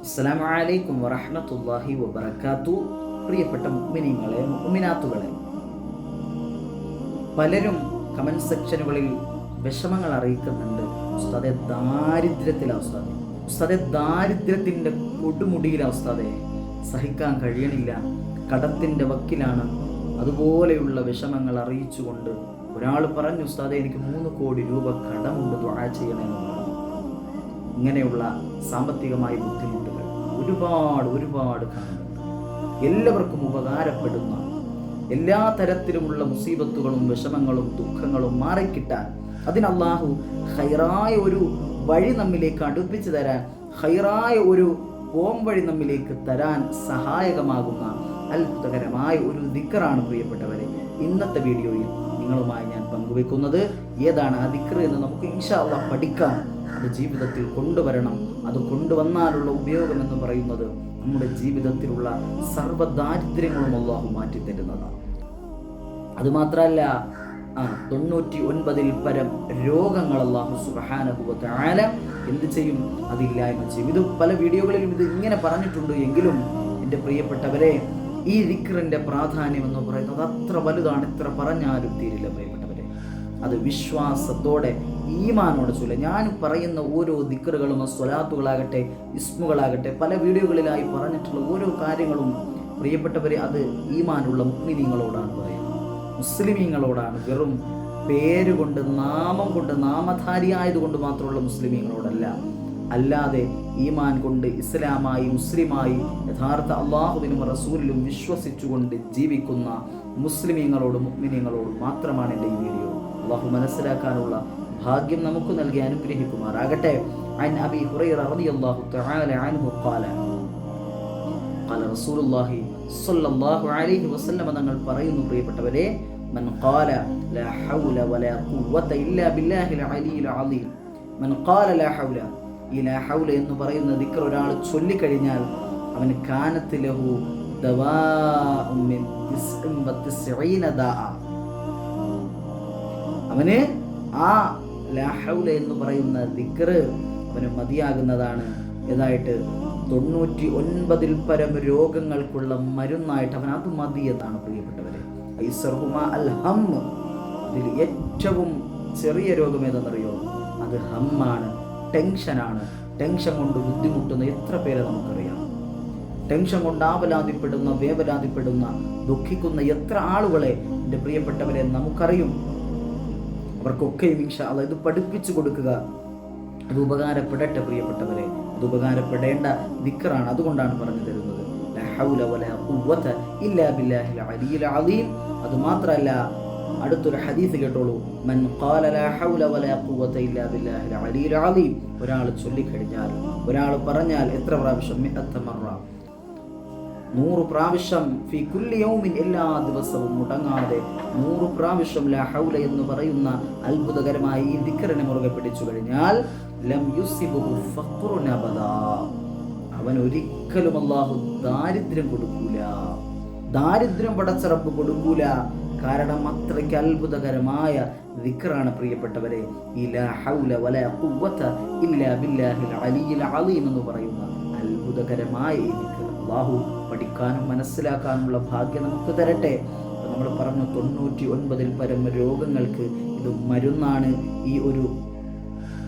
അസ്സലാമു അലൈക്കും വറഹ്മത്തുള്ളാഹി വബറകാത്തു. പ്രിയപ്പെട്ട മുഗ്മിനിങ്ങളെ മുഗ്മിനാത്തുകളെ പലരും കമന്റ് സെക്ഷനുകളിൽ വിഷമങ്ങൾ അറിയിക്കുന്നുണ്ട്. ഉസ്താദെ ദാരിദ്ര്യത്തിലെ ഉസ്താദെ. ഉസ്താദെ ദാരിദ്ര്യത്തിന്റെ കൊടുമുടിയിലെ ഉസ്താദെ. സഹിക്കാൻ കഴിയണില്ല. കടത്തിന്റെ വക്കിലാണ്. അതുപോലെയുള്ള വിഷമങ്ങൾ അറിയിച്ചുകൊണ്ട് ഒരാൾ പറഞ്ഞു ഉസ്താദെ എനിക്ക് മൂന്ന് കോടി രൂപ കടമുണ്ട് ദ്വാ ചെയ്യണമെന്ന്. ഇങ്ങനെയുള്ള സാമ്പത്തികമായി ബുദ്ധിമുട്ടുകൾ ഒരുപാട് ഒരുപാട് കാണുന്നുണ്ട് എല്ലാവർക്കും ഉപകാരപ്പെടുന്ന എല്ലാ തരത്തിലുമുള്ള മുസീബത്തുകളും വിഷമങ്ങളും ദുഃഖങ്ങളും മാറിക്കിട്ടാൻ അതിന് അള്ളാഹു ഹൈറായ ഒരു വഴി നമ്മിലേക്ക് അടുപ്പിച്ചു തരാൻ ഹൈറായ ഒരു പോം വഴി നമ്മിലേക്ക് തരാൻ സഹായകമാകുന്ന അത്ഭുതകരമായ ഒരു ദിക്കറാണ് പ്രിയപ്പെട്ടവരെ ഇന്നത്തെ വീഡിയോയിൽ നിങ്ങളുമായി ഞാൻ പങ്കുവെക്കുന്നത് ഏതാണ് ആ ദിക്കർ എന്ന് നമുക്ക് ഇൻഷാ അള്ളാഹ് പഠിക്കാം. അത് ജീവിതത്തിൽ കൊണ്ടുവരണം. അത് കൊണ്ടുവന്നാലുള്ള ഉപയോഗം എന്ന് പറയുന്നത് നമ്മുടെ ജീവിതത്തിലുള്ള സർവ ദാരിദ്ര്യങ്ങളും അള്ളാഹു മാറ്റിത്തരുന്നതാണ്. അതുമാത്രമല്ല ആ തൊണ്ണൂറ്റി ഒൻപതിൽ പരം രോഗങ്ങൾ അള്ളാഹു സുബാനുഭവത്തായ എന്ത് ചെയ്യും? അതില്ലായ്മ ചെയ്യും. ഇത് പല വീഡിയോകളിലും ഇത് ഇങ്ങനെ പറഞ്ഞിട്ടുണ്ട് എങ്കിലും എന്റെ പ്രിയപ്പെട്ടവരെ ഈ ദിക്റിന്റെ പ്രാധാന്യം എന്ന് പറയുന്നത് അത്ര വലുതാണ് ഇത്ര പറഞ്ഞാലും തീരില്ല പ്രിയപ്പെട്ടവരെ. അത് വിശ്വാസത്തോടെ ഈമാനോട് ചൊല്ല ഞാൻ പറയുന്ന ഓരോ ദിക്കറുകളും സ്വലാത്തുകളാകട്ടെ ഇസ്മുകളാകട്ടെ പല വീഡിയോകളിലായി പറഞ്ഞിട്ടുള്ള ഓരോ കാര്യങ്ങളും പ്രിയപ്പെട്ടവരെ അത് ഈമാനുള്ള മുഗ്മിനീങ്ങളോടാണ് പറയുന്നത് മുസ്ലിമീങ്ങളോടാണ് വെറും പേരുകൊണ്ട് നാമം കൊണ്ട് നാമധാരിയായതുകൊണ്ട് മാത്രമുള്ള മുസ്ലിമീങ്ങളോടല്ല. അല്ലാതെ ഈമാൻ കൊണ്ട് ഇസ്ലാമായി മുസ്ലിമായി യഥാർത്ഥ അള്ളാഹുവിനും റസൂലിലും വിശ്വസിച്ചുകൊണ്ട് ജീവിക്കുന്ന മുസ്ലിമീങ്ങളോടും മുഗ്മിനീങ്ങളോടും മാത്രമാണ് എന്റെ ഈ വീഡിയോ. അള്ളാഹു മനസ്സിലാക്കാനുള്ള ഭാഗ്യം നമുക്ക് നൽകി അനുഗ്രഹിക്കുമാറാകട്ടെ. തങ്ങൾ പറയുന്നു പ്രിയപ്പെട്ടവരെ എന്ന് പറയുന്ന ഒരാൾ ചൊല്ലിക്കഴിഞ്ഞാൽ അവൻ അവന് ആ ലാഹൗല എന്ന് പറയുന്ന ദിക്റ് അവന് മതിയാകുന്നതാണ്. ഏതായിട്ട്? തൊണ്ണൂറ്റി ഒൻപതിൽ പരം രോഗങ്ങൾക്കുള്ള മരുന്നായിട്ട് അവൻ അത് മതി എന്നാണ് പ്രിയപ്പെട്ടവരെ. ഐസർഹുമ അൽ ഹം. അതിൽ ഏറ്റവും ചെറിയ രോഗം ഏതെന്നറിയോ? അത് ഹമ്മാണ് ടെൻഷനാണ് ടെൻഷൻ കൊണ്ട് ബുദ്ധിമുട്ടുന്ന എത്ര പേരെ നമുക്കറിയാം? ടെൻഷൻ കൊണ്ട് ആവലാതിപ്പെടുന്ന വേവലാതിപ്പെടുന്ന ദുഃഖിക്കുന്ന എത്ര ആളുകളെ എന്റെ പ്രിയപ്പെട്ടവരെ നമുക്കറിയും? അവർക്കൊക്കെയും ഇൻഷാ അള്ളാ ഇത് പഠിപ്പിച്ചു കൊടുക്കുക. അത് ഉപകാരപ്പെടട്ടെ പ്രിയപ്പെട്ടവരെ. അത് ഉപകാരപ്പെടേണ്ട ദിക്കറാണ് അതുകൊണ്ടാണ് പറഞ്ഞു തരുന്നത്. അത് മാത്രമല്ല അടുത്തൊരു ഹദീസ് കേട്ടോളൂ. മൻ ഖാല ലാ ഹൗല വലാ ഖുവത ഇല്ലാ അലീം. ഒരാൾ ചൊല്ലിക്കഴിഞ്ഞാൽ ഒരാൾ പറഞ്ഞാൽ എത്ര പ്രാവശ്യം? മറ. നൂറ് പ്രാവശ്യം ഫി കുല്ലി എല്ലാ ദിവസവും മുടങ്ങാതെ നൂറ് പ്രാവശ്യം ലാ ഹൗല എന്ന് പറയുന്ന അത്ഭുതകരമായ ഈ ദിക്കറിനെ മുറുകെ പിടിച്ചു കഴിഞ്ഞാൽ ലം യുസിബുഹു അവൻ ഒരിക്കലും അല്ലാഹു ദാരിദ്ര്യം കൊടുക്കൂല. ദാരിദ്ര്യം പടച്ചറപ്പ് കൊടുക്കൂല. കാരണം അത്രയ്ക്ക് അത്ഭുതകരമായ ദിക്റാണ് പ്രിയപ്പെട്ടവരെ. ഇലാ ഹൗല ഖുവത ഇല്ലാ ബില്ലാഹിൽ അലീം എന്ന് പറയുന്ന അത്ഭുതകരമായ ഈ ദിക്ർ അള്ളാഹു പഠിക്കാനും മനസ്സിലാക്കാനുമുള്ള ഭാഗ്യം നമുക്ക് തരട്ടെ. നമ്മൾ പറഞ്ഞു തൊണ്ണൂറ്റി ഒൻപതിൽ പരമ രോഗങ്ങൾക്ക് ഇത് മരുന്നാണ്. ഈ ഒരു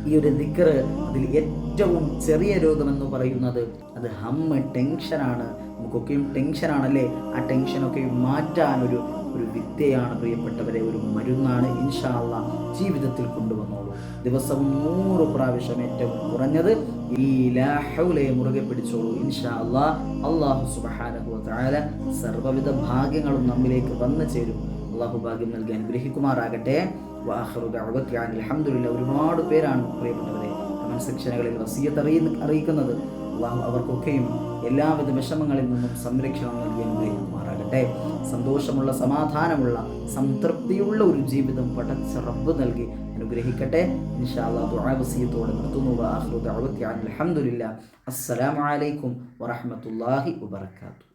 ഈ ഒരു ദിക്കർ അതിൽ ഏറ്റവും ചെറിയ രോഗമെന്ന് പറയുന്നത് അത് ഹമ്മ് ടെൻഷനാണ്. നമുക്കൊക്കെയും ടെൻഷനാണല്ലേ? ആ ടെൻഷനൊക്കെ മാറ്റാൻ ഒരു വിദ്യയാണ് പ്രിയപ്പെട്ടവരെ ഒരു മരുന്നാണ് ഇൻഷാ അള്ളാ ജീവിതത്തിൽ കൊണ്ടുവന്നോളൂ. ദിവസം നൂറ് പ്രാവശ്യം ഏറ്റവും കുറഞ്ഞത് ഈ ലാഹുലെ മുറുകെ പിടിച്ചോളൂ ഇൻഷാ അള്ളാ അള്ളാഹു സുബഹാനഹു താല സർവവിധ ഭാഗ്യങ്ങളും നമ്മിലേക്ക് വന്നു ചേരും. അള്ളാഹു ഭാഗ്യം നൽകി അനുഗ്രഹിക്കുമാറാകട്ടെ. അലഹമുല്ല ഒരുപാട് പേരാണ് പ്രിയപ്പെട്ടവരെ കമന്റ് സെക്ഷനുകളിൽ വസീയത്ത് അറിയുന്ന അറിയിക്കുന്നത്. അള്ളാഹു അവർക്കൊക്കെയും എല്ലാവിധ വിഷമങ്ങളിൽ നിന്നും സംരക്ഷണം നൽകി അനുഗ്രഹിക്കുമാറാകട്ടെ സന്തോഷമുള്ള സമാധാനമുള്ള സംതൃപ്തിയുള്ള ഒരു ജീവിതം പടച്ച റബ്ബ് നൽകി. അനുഗ്രഹിക്കട്ടെ. ഇൻഷാ അല്ലാഹ് ദുആ വസീയത്തോടെ നിർത്തുന്നു. വാഹറു ദഅവത്തി അൽഹംദുലില്ലാ. അസ്സലാമു അലൈക്കും വറഹ്മത്തുള്ളാഹി വബറകാതുഹു.